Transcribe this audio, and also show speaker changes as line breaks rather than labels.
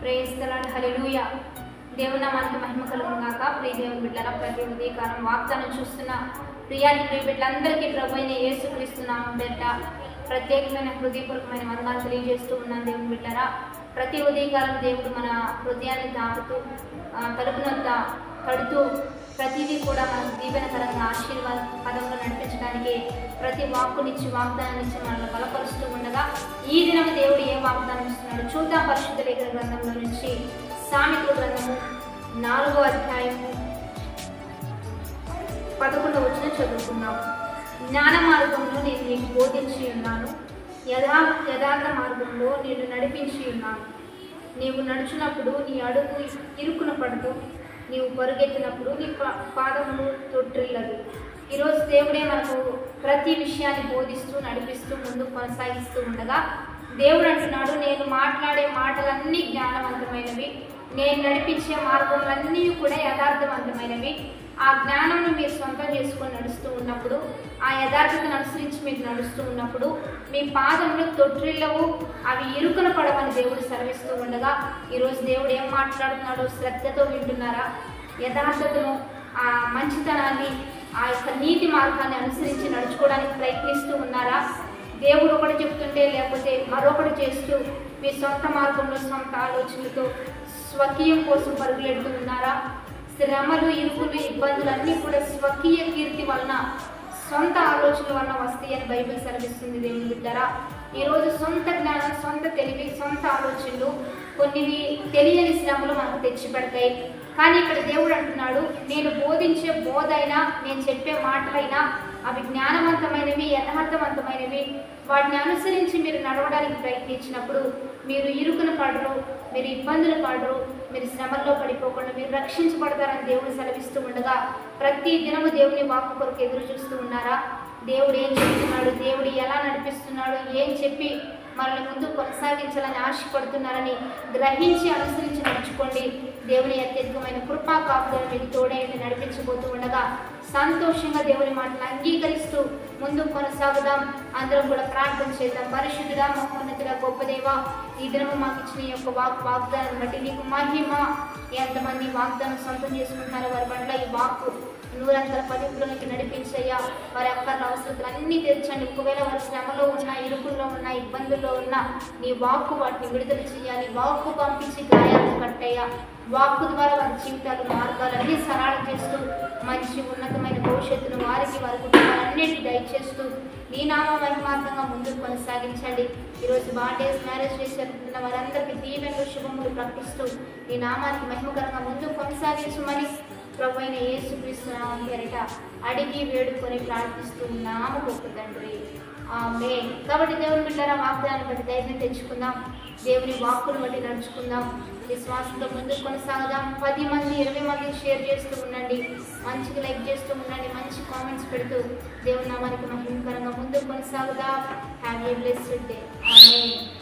ప్రేస్తలాడు hallelujah దేవుని నామానికి మహిమ కలుగును గాక ప్రియ దేవుని బిడ్డల ప్రతి ఉదయకాలం వాగ్దానం చూస్తున్న ప్రియాని ప్రియ బిడ్డలందరికీ ప్రభు అయిన బిడ్డ ప్రత్యేకమైన హృదయపూర్వకమైన వందాలు తెలియజేస్తూ ఉన్నాను దేవుని బిడ్డరా. ప్రతి ఉదయకాలం దేవుడు మన హృదయాన్ని తాకుతూ తలుపునొద్ద తలుపునంత కడుతూ ప్రతిదీ కూడా మనకు దీవెనకరంగా ఆశీర్వాద పదంలో నడిపించడానికి ప్రతి వాక్కునిచ్చి వాగ్దానం ఇచ్చి మనల్ని బలపరుస్తూ ఉండగా ఈ దినం దేవుడు ఏ వాగ్దానం ఇస్తున్నాడు చూద్దాం. పరిశుద్ధ లేఖన గ్రంథంలో నుంచి సామెతల గ్రంథము నాలుగో అధ్యాయము పదకొండవ వచ్చిన చదువుకుందాం. జ్ఞాన మార్గంలో నేను నీకు బోధించి ఉన్నాను. యథా యథార్థ మార్గంలో నేను నడిపించి ఉన్నాను. నీవు నడుచున్నప్పుడు నీ అడుగు ఇరుకున పడుతూ నీవు పరుగెత్తినప్పుడు నీ పా పాదములు తొట్టిల్లదు. ఈరోజు దేవుడే మనకు ప్రతి విషయాన్ని బోధిస్తూ నడిపిస్తూ ముందు కొనసాగిస్తూ ఉండగా దేవుడు అంటున్నాడు నేను మాట్లాడే మాటలన్నీ జ్ఞానవంతమైనవి. నేను నడిపించే మార్గములన్నీ కూడా యథార్థవంతమైనవి. ఆ జ్ఞానంను మీరు సొంతం చేసుకొని నడుస్తూ ఉన్నప్పుడు ఆ యథార్థతను అనుసరించి మీరు నడుస్తూ ఉన్నప్పుడు మీ పాదములు తొట్టిల్లవు అవి ఇరుకున పడవని దేవుడు సర్విస్తూ ఉండగా ఈరోజు దేవుడు ఏం మాట్లాడుతున్నాడో శ్రద్ధతో వింటున్నారా? యథార్థతను ఆ మంచితనాన్ని ఆ యొక్క నీతి మార్గాన్ని అనుసరించి నడుచుకోవడానికి ప్రయత్నిస్తూ ఉన్నారా? దేవుడు ఒకటి చెప్తుంటే లేకపోతే మరొకటి చేస్తూ మీ సొంత మార్గంలో సొంత ఆలోచనలతో స్వకీయం కోసం పరుగులెడుతూ ఉన్నారా? శ్రమలు ఇరుకులు ఇబ్బందులు అన్నీ కూడా స్వకీయ కీర్తి వలన సొంత ఆలోచనల వలన వస్తాయి అని బైబిల్ సెలవిస్తుంది దేవుని బిడ్డరా. ఈరోజు సొంత జ్ఞానం సొంత తెలివి సొంత ఆలోచనలు కొన్ని తెలియని శ్రమలు మనకు తెచ్చిపెడతాయి. కానీ ఇక్కడ దేవుడు అంటున్నాడు నేను బోధించే బోధ అయినా నేను చెప్పే మాటలైనా అవి జ్ఞానవంతమైనవి యథార్థవంతమైనవి. వాటిని అనుసరించి మీరు నడవడానికి ప్రయత్నించినప్పుడు మీరు ఇరుకున పడరు మీరు ఇబ్బందులు పడరు మీరు శ్రమల్లో పడిపోకుండా మీరు రక్షించబడతారని దేవుడు సెలవిస్తూ ఉండగా ప్రతి దినము దేవుని వాక్కు కొరకు ఎదురు చూస్తూ ఉన్నారా? దేవుడు ఏం చెప్తున్నాడు? దేవుడు ఎలా నడిపిస్తున్నాడు? ఏం చెప్పి మనల్ని ముందు కొనసాగించాలని ఆశపడుతున్నారని గ్రహించి అనుసరించి నడుచుకోండి. దేవుని అత్యధికమైన కృపా కాపులను మీకు తోడైంది నడిపించబోతూ ఉండగా సంతోషంగా దేవుని మాటలు అంగీకరిస్తూ ముందుకు కొనసాగుదాం. అందరం కూడా ప్రార్థన చేద్దాం. పరిశుద్ధుడా మహోన్నతుడా గొప్పదేవ ఈ దినము మాకు ఇచ్చిన ఈ యొక్క వాక్ వాగ్దానం బట్టి నీకు మహిమ. ఎంతమంది వాగ్దానం సొంతం చేసుకుంటున్నారో వారి పట్ల ఈ వాక్కు నూరంతల పదింపులోనికి నడిపించయ్యా. వారి అక్కర్ల అవసరతలు అన్నీ తెచ్చండి ఒకవేళ వారి శ్రమలో ఉన్న ఇరుకుల్లో ఉన్న ఇబ్బందుల్లో ఉన్న నీ వాక్కు వాటిని విడుదల చేయాలి వాక్కు పంపించి గాయాలను కట్టయ్యా. వాక్కు ద్వారా వారి జీవితాలు మార్గాలన్నీ సరళం చేస్తూ మంచి ఉన్న భవిష్యత్తును వారికి వారి కుటుంబాలన్నింటినీ దయచేస్తూ నీ నామ మహిమార్థంగా ముందుకు కొనసాగించండి. ఈరోజు బాడేస్ మ్యారేజ్ చేసేస్తున్న వారందరికీ దీవెనలు శుభములు ప్రకటిస్తూ నీ నామానికి మహిమకరంగా ముందుకు కొనసాగించమని ప్రభు అయిన యేసు క్రీస్తునామం పేరిట అడిగి వేడుకొని ప్రార్థిస్తూ ఉన్నాము. గొప్ప తండ్రి ఆమె కాబట్టి దేవుని బిడ్డారా వాగ్దాన్ని బట్టి ధైర్యం తెచ్చుకుందాం. దేవుని వాక్కును బట్టి నడుచుకుందాం. విశ్వాసంతో ముందుకు కొనసాగుదాం. పది మంది ఇరవై మంది షేర్ చేస్తూ ఉండండి. మంచిగా లైక్ చేస్తూ ఉండండి. మంచి కామెంట్స్ పెడుతూ దేవుని నామానికి మహిమకరంగా ముందుకు కొనసాగుదాం. Have a blessed day. ఆమె